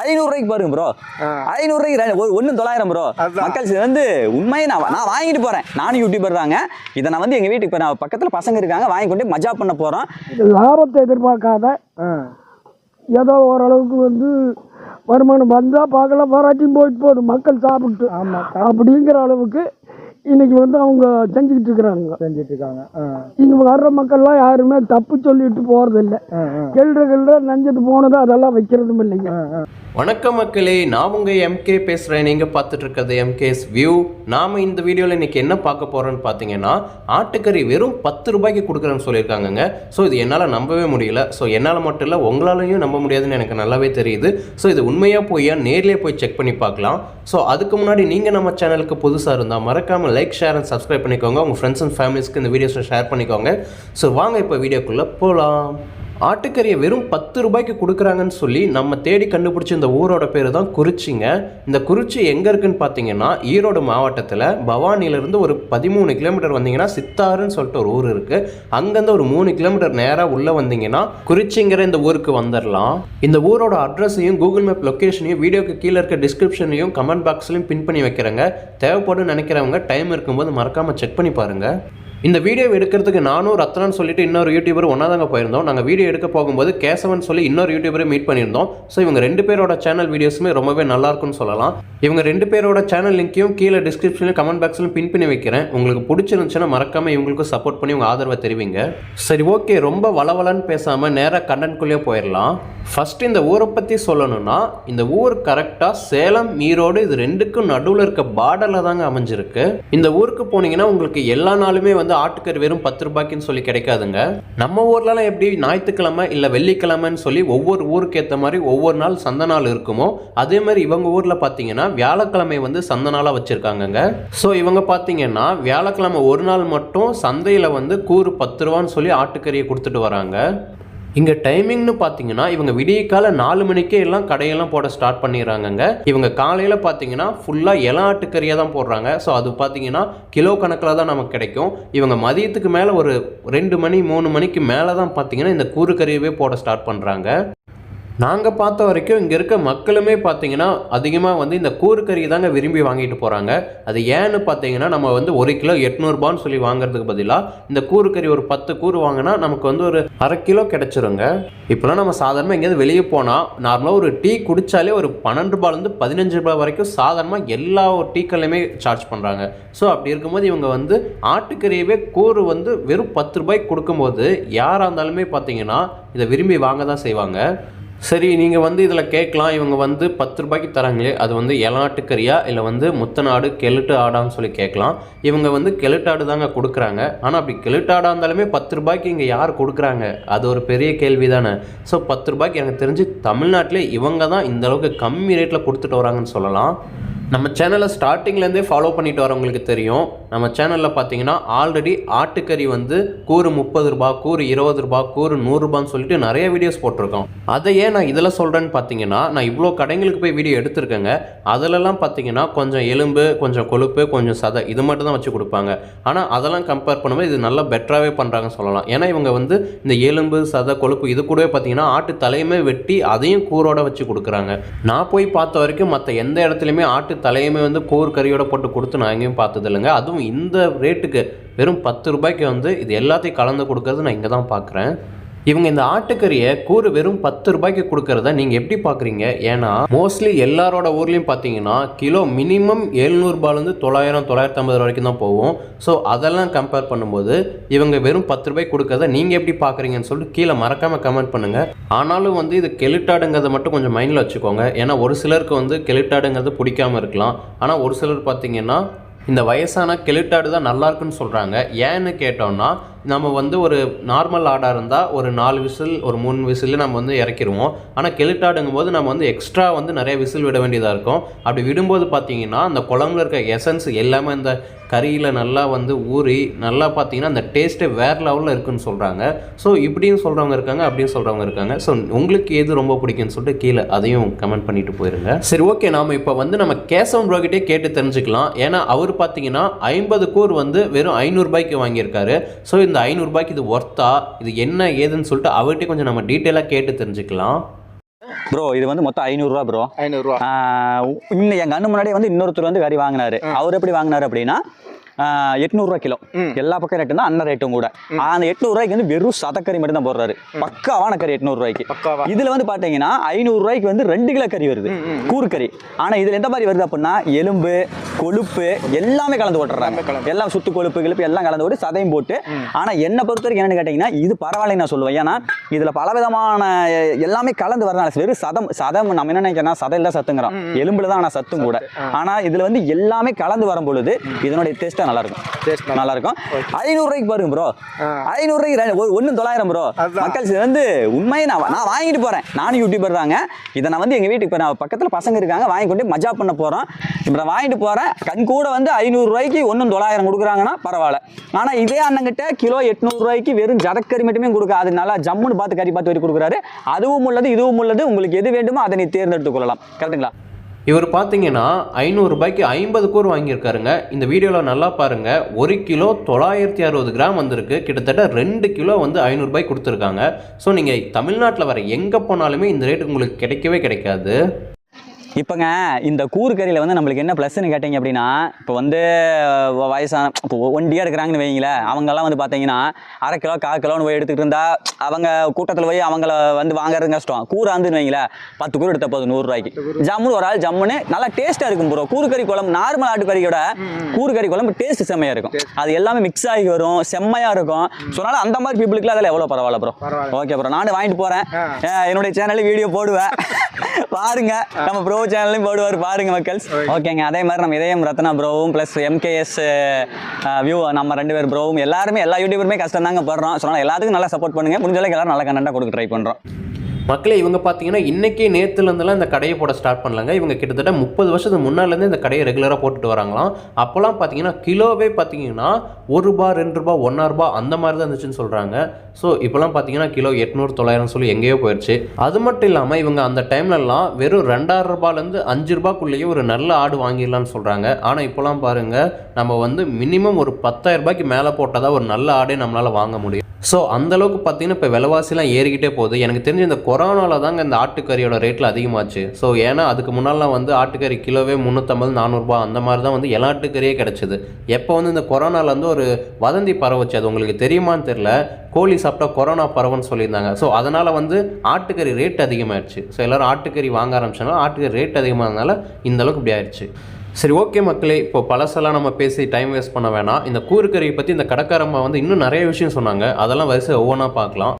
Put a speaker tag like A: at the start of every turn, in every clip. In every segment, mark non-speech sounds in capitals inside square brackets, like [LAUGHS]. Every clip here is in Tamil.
A: ஐநூறு ரூபாய்க்கு பாருங்க ப்ரோ ஐநூறு ரூபாய்க்கு ஒரு ஒன்று தொள்ளாயிரம் ப்ரோ. மக்கள் வந்து உண்மையை நான் நான் வாங்கிட்டு போறேன். நானும் யூடியூபர் தாங்க. இதை நான் வந்து எங்க வீட்டுக்கு இப்போ நான் பக்கத்துல பசங்க இருக்காங்க வாங்கி கொண்டு மஜா பண்ண போறோம்.
B: லாபத்தை எதிர்பார்க்காத ஏதோ ஓரளவுக்கு வந்து வருமானம் வந்தால் பார்க்கலாம் வராட்டியும் போயிட்டு போகுது. மக்கள் சாப்பிட்டு. அப்படிங்கிற அளவுக்கு இன்னைக்கு வந்து அவங்க செஞ்சுக்கிட்டு இருக்கிறாங்க
C: செஞ்சுட்டு இருக்காங்க.
B: இங்க வர்ற மக்கள்லாம் யாருமே தப்பு சொல்லிட்டு போறதில்லை. கெல்ற கெல்ற நஞ்சது போனது அதெல்லாம் வைக்கிறதும் இல்லைங்க.
D: வணக்கம் மக்களே நான் உங்கள் எம்கே பேசுகிறேன் நீங்கள் பார்த்துட்டு இருக்கிறது எம்கேஸ் வியூ நாம் இந்த வீடியோவில் இன்றைக்கி என்ன பார்க்க போகிறோன்னு பார்த்தீங்கன்னா ஆட்டுக்கறி வெறும் பத்து ரூபாய்க்கு கொடுக்குறேன்னு சொல்லியிருக்காங்கங்க. ஸோ இது என்னால் நம்பவே முடியல. ஸோ என்னால் மட்டும் இல்லை உங்களாலையும் நம்ப முடியாதுன்னு எனக்கு நல்லாவே தெரியுது. ஸோ இது உண்மையாக போய் நேர்லேயே போய் செக் பண்ணி பார்க்கலாம். ஸோ அதுக்கு முன்னாடி நீங்கள் நம்ம சேனலுக்கு புதுசாக இருந்தால் மறக்காமல் லைக் ஷேர் அண்ட் சப்ஸ்கிரைப் பண்ணிக்கோங்க. உங்கள் ஃப்ரெண்ட்ஸ் அண்ட் ஃபேமிலிஸ்க்கு இந்த வீடியோஸை ஷேர் பண்ணிக்கோங்க. ஸோ வாங்க இப்போ வீடியோக்குள்ளே போகலாம் ஆட்டுக்கறியை வெறும் பத்து ரூபாய்க்கு கொடுக்குறாங்கன்னு சொல்லி நம்ம தேடி கண்டுபிடிச்ச இந்த ஊரோட பேர் தான் குறிச்சிங்க. இந்த குறிச்சி எங்கே இருக்குன்னு பார்த்தீங்கன்னா ஈரோடு மாவட்டத்தில் பவானியிலேருந்து ஒரு பதிமூணு கிலோமீட்டர் வந்தீங்கன்னா சித்தாறுன்னு சொல்லிட்டு ஒரு ஊர் இருக்குது அங்கேருந்து ஒரு மூணு கிலோமீட்டர் நேராக உள்ளே வந்தீங்கன்னா குறிச்சிங்கிற இந்த ஊருக்கு வந்துடலாம் இந்த ஊரோட அட்ரஸையும் கூகுள் மேப் லொக்கேஷனையும் வீடியோக்கு கீழே இருக்க டிஸ்கிரிப்ஷனையும் கமெண்ட் பாக்ஸ்லையும் பின் பண்ணி வைக்கிறேங்க. தேவைப்படும் நினைக்கிறவங்க டைம் இருக்கும்போது மறக்காமல் செக் பண்ணி பாருங்கள் இந்த வீடியோ எடுக்கிறதுக்கு நானும் ரத்னான்னு சொல்லிட்டு இன்னொரு யூடியூபர் ஒன்றா தாங்க போயிருந்தோம். நாங்கள் வீடியோ எடுக்க போகும்போது கேசவன் சொல்லி இன்னொரு யூடியூபரை மீட் பண்ணியிருந்தோம். ஸோ இவங்க ரெண்டு பேரோட சேனல் வீடியோஸுமே ரொம்பவே நல்லா இருக்கும்னு சொல்லலாம். இவங்க ரெண்டு பேரோட சேனல் லிங்க்கையும் கீழே டிஸ்கிரிப்ஷனில் கமெண்ட் பாக்ஸ்லையும் பின் பண்ணி வைக்கிறேன். உங்களுக்கு பிடிச்சிருந்துச்சுன்னா மறக்காமல் இவங்களுக்கு சப்போர்ட் பண்ணி உங்கள் ஆதரவை தெரிவிங்க. சரி ஓகே ரொம்ப வளவலன்னு பேசாமல் நேராக கண்டன்குள்ளேயே போயிடலாம் ஃபர்ஸ்ட் இந்த ஊரை பற்றி சொல்லணும்னா இந்த ஊர் கரெக்டாக சேலம் ஈரோடு இது ரெண்டுக்கும் நடுவில் இருக்க பார்டரில் தாங்க அமைஞ்சிருக்கு. இந்த ஊருக்கு போனீங்கன்னா உங்களுக்கு எல்லா நாளுமே வந்து ஆட்டுக்கறி வெறும் பத்து ரூபாய்க்குன்னு சொல்லி கிடைக்காதுங்க. நம்ம ஊர்லலாம் எப்படி ஞாயிற்றுக்கிழமை இல்லை வெள்ளிக்கிழமைன்னு சொல்லி ஒவ்வொரு ஊருக்கு ஏற்ற மாதிரி ஒவ்வொரு நாள் சந்த நாள் இருக்குமோ அதே மாதிரி இவங்க ஊரில் பார்த்தீங்கன்னா வியாழக்கிழமை வந்து சந்த நாளாக வச்சுருக்காங்கங்க. ஸோ இவங்க பார்த்தீங்கன்னா வியாழக்கிழமை ஒரு நாள் மட்டும் சந்தையில் வந்து கூறு பத்து ரூபான்னு சொல்லி ஆட்டுக்கறியை கொடுத்துட்டு வராங்க. இங்கே டைமிங்னு பார்த்தீங்கன்னா இவங்க விடிய கால நாலு மணிக்கே எல்லாம் கடையெல்லாம் போட ஸ்டார்ட் பண்ணிடுறாங்கங்க. இவங்க காலையில் பார்த்தீங்கன்னா ஃபுல்லாக இளம் ஆட்டுக்கறியாக தான் போடுறாங்க. ஸோ அது பார்த்தீங்கன்னா கிலோ கணக்கில் தான் நமக்கு கிடைக்கும். இவங்க மதியத்துக்கு மேலே ஒரு ரெண்டு மணி மூணு மணிக்கு மேலே தான் பார்த்தீங்கன்னா இந்த கூறு கறியவே போட ஸ்டார்ட் பண்ணுறாங்க நாங்கள் பார்த்த வரைக்கும் இங்கே இருக்க மக்களுமே பார்த்தீங்கன்னா அதிகமாக வந்து இந்த கூறுக்கறி தாங்க விரும்பி வாங்கிட்டு போகிறாங்க அது ஏன்னு பார்த்தீங்கன்னா நம்ம வந்து ஒரு கிலோ எட்நூறுபான்னு சொல்லி வாங்குறதுக்கு பதிலாக இந்த கூறுக்கறி ஒரு பத்து கூறு வாங்கினா நமக்கு வந்து ஒரு அரை கிலோ கிடச்சிருங்க. இப்போலாம் நம்ம சாதாரணமாக எங்கேயாவது வெளியே போனால் நார்மலாக ஒரு டீ குடித்தாலே ஒரு பன்னெண்டு ரூபாயிலேருந்து பதினஞ்சு ரூபாய் வரைக்கும் சாதாரணமாக எல்லா ஒரு டீக்கள்லையுமே சார்ஜ் பண்ணுறாங்க ஸோ அப்படி இருக்கும்போது இவங்க வந்து ஆட்டுக்கறியவே கூறு வந்து வெறும் பத்து ரூபாய்க்கு கொடுக்கும்போது யாராக இருந்தாலுமே பார்த்தீங்கன்னா இதை விரும்பி வாங்க தான் செய்வாங்க. சரி நீங்கள் வந்து இதில் கேட்கலாம். இவங்க வந்து பத்து ரூபாய்க்கு தராங்களே அது வந்து இளநாட்டுக்கறியா இல்லை வந்து முத்தநாடு கெளுட்டு ஆடான்னு சொல்லி கேட்கலாம். இவங்க வந்து கெளுட்டாடு தாங்க கொடுக்குறாங்க. ஆனால் அப்படி கெளுட்டாடாக இருந்தாலுமே பத்து ரூபாய்க்கு இங்கே யார் கொடுக்குறாங்க? அது ஒரு பெரிய கேள்வி தானே. ஸோ பத்து ரூபாய்க்கு எனக்கு தெரிஞ்சு தமிழ்நாட்டிலே இவங்க தான் இந்த அளவுக்கு கம்மி ரேட்டில் கொடுத்துட்டு வராங்கன்னு சொல்லலாம். நம்ம சேனலை ஸ்டார்டிங்லேருந்தே ஃபாலோ பண்ணிட்டு வரவங்களுக்கு தெரியும். நம்ம சேனலில் பார்த்தீங்கன்னா ஆல்ரெடி ஆட்டுக்கறி வந்து கூறு முப்பது ரூபா கூறு இருபது ரூபா கூறு நூறுரூபான்னு சொல்லிட்டு நிறைய வீடியோஸ் போட்டிருக்கோம். அதை ஏன் நான் இதில் சொல்கிறேன்னு பார்த்தீங்கன்னா நான் இவ்வளோ கடைங்களுக்கு போய் வீடியோ எடுத்திருக்கேங்க. அதிலலாம் பார்த்தீங்கன்னா கொஞ்சம் எலும்பு கொஞ்சம் கொழுப்பு கொஞ்சம் சதை இது மட்டும் தான் வச்சு கொடுப்பாங்க. ஆனால் அதெல்லாம் கம்பேர் பண்ணும்போது இது நல்லா பெட்டராகவே பண்ணுறாங்கன்னு சொல்லலாம். ஏன்னா இவங்க வந்து இந்த எலும்பு சதை கொழுப்பு இது கூடவே பார்த்தீங்கன்னா ஆட்டு தலையுமே வெட்டி அதையும் கூரோட வச்சு கொடுக்குறாங்க. நான் போய் பார்த்த வரைக்கும் மற்ற எந்த இடத்துலையுமே ஆட்டு தலையுமே வந்து கூர் கறியோட போட்டு கொடுத்து நான் எங்கேயும் பார்த்தது இல்லைங்க அதுவும் இந்த ரேட்டுக்கு வெறும் பத்து ரூபாய்க்கு வந்து இது எல்லாத்தையும் கலந்து கொடுக்கறது நான் இங்கே தான் பார்க்குறேன். இவங்க இந்த ஆட்டுக்கறியை கூறு வெறும் பத்து ரூபாய்க்கு கொடுக்கறத நீங்கள் எப்படி பார்க்குறீங்க ஏன்னா மோஸ்ட்லி எல்லாரோட ஊர்லேயும் பார்த்தீங்கன்னா கிலோ மினிமம் எழுநூறுபாலேருந்து தொள்ளாயிரம் தொள்ளாயிரத்தி ஐம்பது வரைக்கும் தான் போகும். ஸோ அதெல்லாம் கம்பேர் பண்ணும்போது இவங்க வெறும் பத்து ரூபாய்க்கு கொடுக்கறத நீங்கள் எப்படி பார்க்குறீங்கன்னு சொல்லிட்டு கீழே மறக்காமல் கமெண்ட் பண்ணுங்கள் ஆனாலும் வந்து இது கெளிட்டாடுங்கிறத மட்டும் கொஞ்சம் மைண்டில் வச்சுக்கோங்க. ஏன்னா ஒரு சிலருக்கு வந்து கெளிட்டாடுங்கிறது பிடிக்காம இருக்கலாம். ஆனால் ஒரு சிலர் பார்த்தீங்கன்னா இந்த வயசான கெளுட்டாடு தான் நல்லா இருக்குன்னு சொல்கிறாங்க ஏன்னு கேட்டோம்னா நம்ம வந்து ஒரு நார்மல் ஆடாக இருந்தால் ஒரு நாலு விசில் ஒரு மூணு விசில் நம்ம வந்து இறக்கிடுவோம் ஆனால் கெளிட்டாடுங்கும் போது நம்ம வந்து எக்ஸ்ட்ரா வந்து நிறைய விசில் விட வேண்டியதாக இருக்கும். அப்படி விடும்போது பார்த்தீங்கன்னா அந்த குழம்புல இருக்க எசன்ஸ் எல்லாமே இந்த கறியில் நல்லா வந்து ஊறி நல்லா பார்த்தீங்கன்னா அந்த டேஸ்ட்டே வேறு லெவலில் இருக்குன்னு சொல்கிறாங்க ஸோ இப்படியும் சொல்கிறவங்க இருக்காங்க அப்படின்னு சொல்கிறவங்க இருக்காங்க. ஸோ உங்களுக்கு எது ரொம்ப பிடிக்கும்னு சொல்லிட்டு கீழே அதையும் கமெண்ட் பண்ணிட்டு போயிருங்க. சரி ஓகே நாம் இப்போ வந்து நம்ம கேசவன் ப்ரோகிட்டே கேட்டு தெரிஞ்சுக்கலாம். ஏன்னா அவர் பார்த்தீங்கன்னா ஐம்பது கூர் வந்து வெறும் ஐநூறுரூபாய்க்கு வாங்கியிருக்காரு. ஸோ இந்த ஐநூறுபாய்க்கு இது ஒர்த்தா இது என்ன ஏதுன்னு சொல்லிட்டு அவர்கிட்ட கொஞ்சம் நம்ம டீட்டெயிலாக கேட்டு தெரிஞ்சுக்கலாம்.
A: ப்ரோ இது வந்து மொத்தம் ஐநூறுரூவா ப்ரோ
C: ஐநூறுரூவா.
A: இன்னும் எங்கள் அண்ணன் முன்னாடியே வந்து இன்னொருத்தர் வந்து கறி வாங்கினாரு. அவர் எப்படி வாங்கினாரு அப்படின்னா எட்நூறுரூவா கிலோ. எல்லா பக்கம் ரேட்டு தான் அண்ணன் ரேட்டும் கூட. அந்த எட்நூறுரூவாய்க்கு வந்து வெறும் சதக்கறி மட்டும் தான் போடுறாரு. பக்காவான கறி எட்நூறுரூவாய்க்கு இதுல வந்து பாத்தீங்கன்னா ஐநூறுரூவாய்க்கு வந்து ரெண்டு கிலோ கறி வருது. கூறுக்கறி ஆனா இதுல எந்த மாதிரி வருது அப்படின்னா எலும்பு கொழுப்பு எல்லாமே கலந்து போட்டுறாங்க. எல்லாம் சுத்து கொழுப்பு கிழுப்பு எல்லாம் கலந்து போட்டு சதையும் போட்டு. ஆனா என்னை பொறுத்த வரைக்கும் என்னன்னு கேட்டீங்கன்னா இது பரவாயில்லைன்னு நான் சொல்லுவேன். ஏன்னா இதுல பல விதமான எ- எல்லாமே கலந்து வரனால வெறும் சதம் சதம் நம்ம என்ன நினைக்கிறோம் சதையில தான் சத்துங்கிறோம். எலும்புல தான் ஆனா சத்தும் கூட. ஆனா இதுல வந்து எல்லாமே கலந்து வரும் பொழுது இதனுடைய டேஸ்டா நல்லா இருக்கும்
C: Taste நல்லா
A: நல்லா இருக்கும் ஐநூறு ரூபாய்க்கு பாருங்க ப்ரோ ஐநூறு ரூபாய்க்கு ஒன்னு தொள்ளாயிரம் ப்ரோ. மக்கள் இது வந்து உண்மையை நான் நான் வாங்கிட்டு போறேன். நானும் யூடியூபர் தாங்க. இதை நான் வந்து எங்க வீட்டுக்கு இப்போ நான் பக்கத்துல பசங்க இருக்காங்க. வாங்கி கொண்டு மஜா பண்ண போறோம். இப்போ நான் வாங்கிட்டு போறேன். கண் கூட வந்து ஐநூறு ரூபாய்க்கு ஒன்றும் தொள்ளாயிரம் கொடுக்குறாங்கன்னா பரவாயில்ல. ஆனா இதே அண்ணங்கிட்ட கிலோ எட்நூறு ரூபாய்க்கு வெறும் ஜதக்கறி மட்டுமே கொடுக்க அது நல்லா ஜம்முன்னு பார்த்து கறி பார்த்து வரி கொடுக்குறாரு. அதுவும் உள்ளது இதுவும் உள்ளது. உங்களுக்கு எது வேண்டுமோ அதை நீ தேர்ந்தெடுத்துக் கொள்ளலாம். கரெக்ட்டுங்களா
D: இவர் பார்த்தீங்கன்னா ஐநூறுரூபாய்க்கு ஐம்பது கூர் வாங்கியிருக்காருங்க. இந்த வீடியோவில் நல்லா பாருங்கள் ஒரு கிலோ தொள்ளாயிரத்தி அறுபது கிராம் வந்திருக்கு. கிட்டத்தட்ட ரெண்டு கிலோ வந்து ஐநூறுரூபாய்க்கு கொடுத்துருக்காங்க. ஸோ நீங்கள் தமிழ்நாட்டில் வர எங்கே போனாலுமே இந்த ரேட்டு உங்களுக்கு கிடைக்கவே கிடைக்காது.
A: இப்போங்க இந்த கூறு கறியில் வந்து நம்மளுக்கு என்ன ப்ளஸ்ன்னு கேட்டிங்க அப்படின்னா இப்போ வந்து வயசான இப்போ ஒண்டியாக இருக்கிறாங்கன்னு வைங்களேன் அவங்கெல்லாம் வந்து பார்த்தீங்கன்னா அரை கிலோ கால் கிலோன்னு போய் எடுத்துக்கிட்டு இருந்தா அவங்க கூட்டத்தில் போய் அவங்கள வந்து வாங்குறது கஷ்டம். கூறாந்துன்னு வைங்களேன் பத்து கூறு எடுத்த போதும் நூறுரூவாய்க்கு ஜம்முன்னு ஒரு ஆள் ஜம்முன்னு நல்லா டேஸ்ட்டாக இருக்கும் ப்ரோ கூறு கறி குழம்பு நார்மல் ஆட்டுக்கறியோட கூறு கறி குழம்பு டேஸ்ட் செம்மையாக இருக்கும். அது எல்லாமே மிக்ஸ் ஆகி வரும் செம்மையாக இருக்கும். ஸோ அதனால் அந்த மாதிரி பீப்புளுக்குலாம் அதில் எவ்வளோ பரவாயில்ல ப்ரோ. ஓகே ப்ரோ நானும் வாங்கிட்டு போகிறேன் என்னுடைய சேனலில் வீடியோ போடுவேன். [LAUGHS] பாருங்க. நம்ம ப்ரோ சேனல்லையும் போடுவார் பாருங்க மக்கள்ஸ் ஓகேங்க அதே மாதிரி நம்ம இதயம் ரத்னா ப்ரோவும் ப்ளஸ் எம்கேஎஸ் வியூ நம்ம ரெண்டு பேர் ப்ரோவும் எல்லாருமே எல்லா யூடியூபருமே கஷ்டம் தாங்க படுறோம் ஸோ எல்லாத்துக்கும் நல்லா சப்போர்ட் பண்ணுங்க. முடிஞ்ச அளவுக்கு எல்லாரும் நல்ல கண்டென்ட்டாக கொடுக்க ட்ரை பண்ணுறோம்
D: மக்களே இவங்க பார்த்தீங்கன்னா இன்றைக்கே நேற்றுலேருந்துலாம் இந்த கடையை போட ஸ்டார்ட் பண்ணலாங்க. இவங்க கிட்டத்தட்ட முப்பது வருஷத்துக்கு முன்னாலேருந்து இந்த கடையை ரெகுலராக போட்டுட்டு வராங்களாம். அப்போல்லாம் பார்த்தீங்கன்னா கிலோவே பார்த்தீங்கன்னா ஒரு ரூபா ரெண்டு ரூபா ஒன்றா ரூபா அந்த மாதிரி தான் இருந்துச்சுன்னு சொல்கிறாங்க ஸோ இப்போலாம் பார்த்தீங்கன்னா கிலோ எட்நூறு தொள்ளாயிரம் சொல்லி எங்கேயோ போயிடுச்சு அது மட்டும் இல்லாமல் இவங்க அந்த டைம்லலாம் வெறும் ரெண்டாயிரம் ரூபாயிலேருந்து அஞ்சு ரூபாக்குள்ளேயே ஒரு நல்ல ஆடு வாங்கிடலான்னு சொல்கிறாங்க ஆனால் இப்போலாம் பாருங்கள் நம்ம வந்து மினிமம் ஒரு பத்தாயிரம் ரூபாய்க்கு மேலே போட்டால் தான் ஒரு நல்ல ஆடே நம்மளால் வாங்க முடியும். ஸோ அந்தளவுக்கு பார்த்தீங்கன்னா இப்போ விலைவாசிலாம் ஏறிக்கிட்டே போகுது. எனக்கு தெரிஞ்ச இந்த கொரோனாவில் தாங்க இந்த ஆட்டுக்கறியோட ரேட்டில் அதிகமாச்சு. ஸோ ஏன்னா அதுக்கு முன்னாலாம் வந்து ஆட்டுக்கறி கிலோவே முந்நூற்றம்பது நானூறுரூபா அந்த மாதிரி தான் வந்து எல்லா ஆட்டுக்கறியே கிடச்சிது. எப்போ வந்து இந்த கொரோனாவில் ஒரு வதந்தி பரவச்சு அது உங்களுக்கு தெரியுமான்னு தெரில கோழி சாப்பிட்டா கொரோனா பரவுன்னு சொல்லியிருந்தாங்க. ஸோ அதனால் வந்து ஆட்டுக்கறி ரேட் அதிகமாகிடுச்சு ஸோ எல்லோரும் ஆட்டுக்கறி வாங்க ஆரம்பிச்சனால ஆட்டுக்கறி ரேட் அதிகமானதுனால இந்த அளவுக்கு இப்படி ஆயிடுச்சு சரி ஓகே மக்களே இப்போ பழசெல்லாம் நம்ம பேசி டைம் வேஸ்ட் பண்ண வேணாம். இந்த கூறுக்கறியை பற்றி இந்த கடைக்காரம்மா வந்து இன்னும் நிறைய விஷயம் சொன்னாங்க. அதெல்லாம் வரிசை ஒவ்வொன்றா பார்க்கலாம்.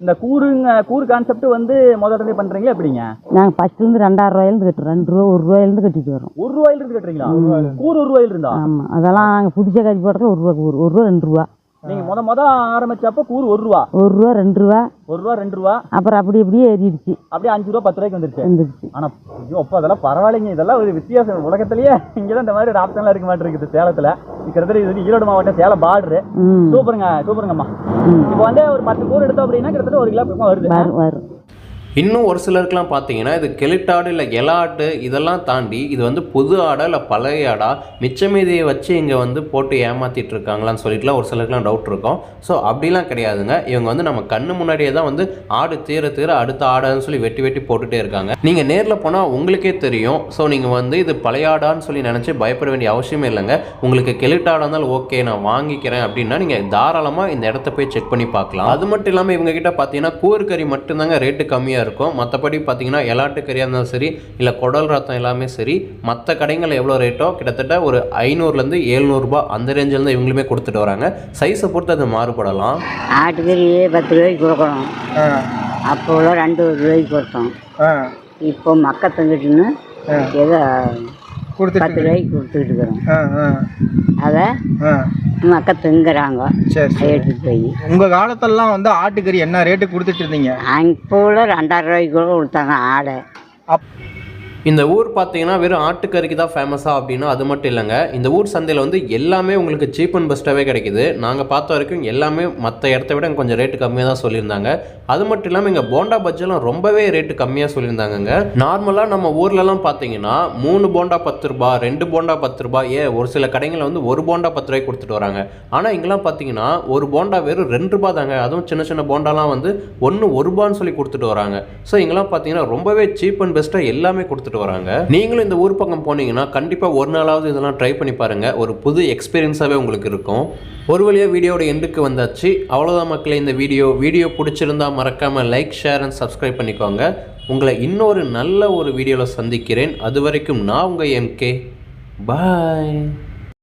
A: இந்த கூறுங்க கூறு கான்செப்ட் வந்து முதல்ல இருந்தே பண்ணுறீங்களா எப்படிங்க?
E: நாங்கள் ஃபஸ்ட்லேருந்து ரெண்டாயிரம் ரூபாயிலேருந்து கட்டுறோம். ரெண்டு ரூபா ஒரு ரூபாயிலேருந்து கட்டிட்டு வரோம்
A: ஒரு ரூபாயிலிருந்து கட்டுறீங்களா? கூறு ஒரு ரூபாயில இருந்தா
E: ஆமாம் அதெல்லாம் நாங்கள் புதுசாக கட்டி போடுறதுல ஒரு ரூபா கூறு ஒரு ரூபா ரெண்டு ரூபா.
A: நீங்க முத முத ஆரம்பிச்சப்ப கூறு ஒரு ரூபா.
E: ஒரு ரூபா ரெண்டு ரூபா.
A: ஒரு ரூபா ரெண்டு ரூபா.
E: அப்புறம் அப்படி அப்படியே ஏறிடுச்சு.
A: அப்படியே அஞ்சு ரூபா பத்து ரூபாய்க்கு வந்துருச்சு.
E: வந்துடுச்சு
A: ஆனா ஐயோ அப்பா அதெல்லாம் பரவாயில்லைங்க. இதெல்லாம் ஒரு வித்தியாசம். உலகத்திலேயே இங்கதான் இந்த மாதிரி ஒரு ஆப்ஷன்லாம் இருக்க மாட்டேங்குது. சேலத்துல. கிட்டத்தட்ட இது வந்து ஈரோடு மாவட்டம் சேலம் பார்டரு சூப்பருங்க சூப்பருங்கம்மா. இப்போ வந்து ஒரு பத்து கூறு எடுத்தோம் அப்படின்னா கிட்டத்தட்ட ஒரு கிலோ வருது.
E: வரும்.
D: இன்னும் ஒரு சிலருக்குலாம் பார்த்தீங்கன்னா இது கெளிட்டாடு இல்லை எலாட்டு இதெல்லாம் தாண்டி இது வந்து புது ஆடா இல்லை பழைய ஆடா மிச்சமீதியை வச்சு இங்கே வந்து போட்டு ஏமாற்றிட்டு இருக்காங்களான்னு சொல்லிட்டுலாம் ஒரு சிலருக்குலாம் டவுட் இருக்கும். ஸோ அப்படிலாம் கிடையாதுங்க. இவங்க வந்து நம்ம கண்ணு முன்னாடியே தான் வந்து ஆடு தீர தீர அடுத்த ஆடான்னு சொல்லி வெட்டி வெட்டி போட்டுகிட்டே இருக்காங்க. நீங்கள் நேரில் போனால் உங்களுக்கே தெரியும். ஸோ நீங்கள் வந்து இது பழைய ஆடான்னு சொல்லி நினச்சி பயப்பட வேண்டிய அவசியமே இல்லைங்க. உங்களுக்கு கெளிட்டாடாக இருந்தாலும் ஓகே நான் வாங்கிக்கிறேன் அப்படின்னா நீங்கள் தாராளமாக இந்த இடத்த போய் செக் பண்ணி பார்க்கலாம். அது மட்டும் இல்லாமல் இவங்க கிட்ட பார்த்தீங்கன்னா கூறுக்கறி மட்டும்தாங்க ரேட்டு கம்மியாக இருக்கும். மற்றபடி பார்த்தீங்கன்னா எலாட்டு கறியாக இருந்தாலும் சரி இல்லை குடல் ரத்தம் எல்லாமே சரி மற்ற கடைகளில் எவ்வளோ ரேட்டோ கிட்டத்தட்ட ஒரு ஐநூறுலேருந்து ஏழ்நூறுபா அந்த ரேஞ்சில் தான் இவங்களுமே கொடுத்துட்டு வராங்க. சைஸை பொறுத்து அது மாறுபடலாம்.
F: ஆட்டுக்கறி பத்து ரூபாய்க்கு கொடுக்கணும்.
C: ஆ.
F: அப்போ உள்ள ரெண்டு ரூபாய்க்கு கொடுத்தோம். இப்போ மக்க தந்துட்டுன்னு ஏதோ பத்து ரூபாய்க்கு கொடுத்துக்கிட்டு இருக்கிறோம். அதை
C: ஆ.
F: மக்க திங்குறாங்க.
C: சரி சரி.
F: எடுத்துட்டு போய்.
C: உங்க காலத்தெல்லாம் வந்து ஆட்டுக்கறி என்ன ரேட்டு கொடுத்துட்டு இருந்தீங்க?
F: இப்போ ரெண்டாயிரம் ரூபாய்க்கு கூட கொடுத்தாங்க ஆடை.
C: அப்
D: இந்த ஊர் பார்த்தீங்கன்னா வெறும் ஆட்டுக்கறிக்கு தான் ஃபேமஸாக அப்படின்னா அது மட்டும் இல்லைங்க. இந்த ஊர் சந்தையில் வந்து எல்லாமே உங்களுக்கு சீப் அண்ட் பெஸ்ட்டாகவே கிடைக்குது. நாங்கள் பார்த்த வரைக்கும் எல்லாமே மற்ற இடத்த விட கொஞ்சம் ரேட்டு கம்மியாக தான் சொல்லியிருந்தாங்க. அது மட்டும் இல்லாமல் இங்கே போண்டா பஜ்ஜெல்லாம் ரொம்பவே ரேட்டு கம்மியாக சொல்லியிருந்தாங்கங்க. நார்மலாக நம்ம ஊர்லலாம் பார்த்தீங்கன்னா மூணு போண்டா பத்து ரூபா ரெண்டு போண்டா பத்து ரூபா ஏ ஒரு சில கடைகளில் வந்து ஒரு போண்டா பத்து ரூபாய்க்கு கொடுத்துட்டு வராங்க. ஆனால் இங்கெல்லாம் பார்த்தீங்கன்னா ஒரு போண்டா வெறும் ரெண்டு ரூபா தாங்க. அதுவும் சின்ன சின்ன போண்டாலாம் வந்து ஒன்று ஒரு ரூபான்னு சொல்லி கொடுத்துட்டு வராங்க. ஸோ இங்கெல்லாம் பார்த்தீங்கன்னா ரொம்பவே சீப் அண்ட் பெஸ்ட்டாக எல்லாமே கொடுத்துட்டு வராங்க. நீங்களும் இந்த ஊர் பக்கம் போனீங்கன்னா கண்டிப்பாக ஒரு நாளாவது இதெல்லாம் ட்ரை பண்ணி பாருங்கள் ஒரு புது எக்ஸ்பீரியன்ஸாகவே உங்களுக்கு இருக்கும். ஒரு வழியாக வீடியோட எண்டுக்கு வந்தாச்சு. அவ்வளோதான் மக்களே இந்த வீடியோ. வீடியோ பிடிச்சிருந்தா மறக்காமல் லைக் ஷேர் அண்ட் சப்ஸ்கிரைப் பண்ணிக்கோங்க. உங்களை இன்னொரு நல்ல ஒரு வீடியோவில் சந்திக்கிறேன். அது வரைக்கும் நான் உங்கள் எம்கே பாய்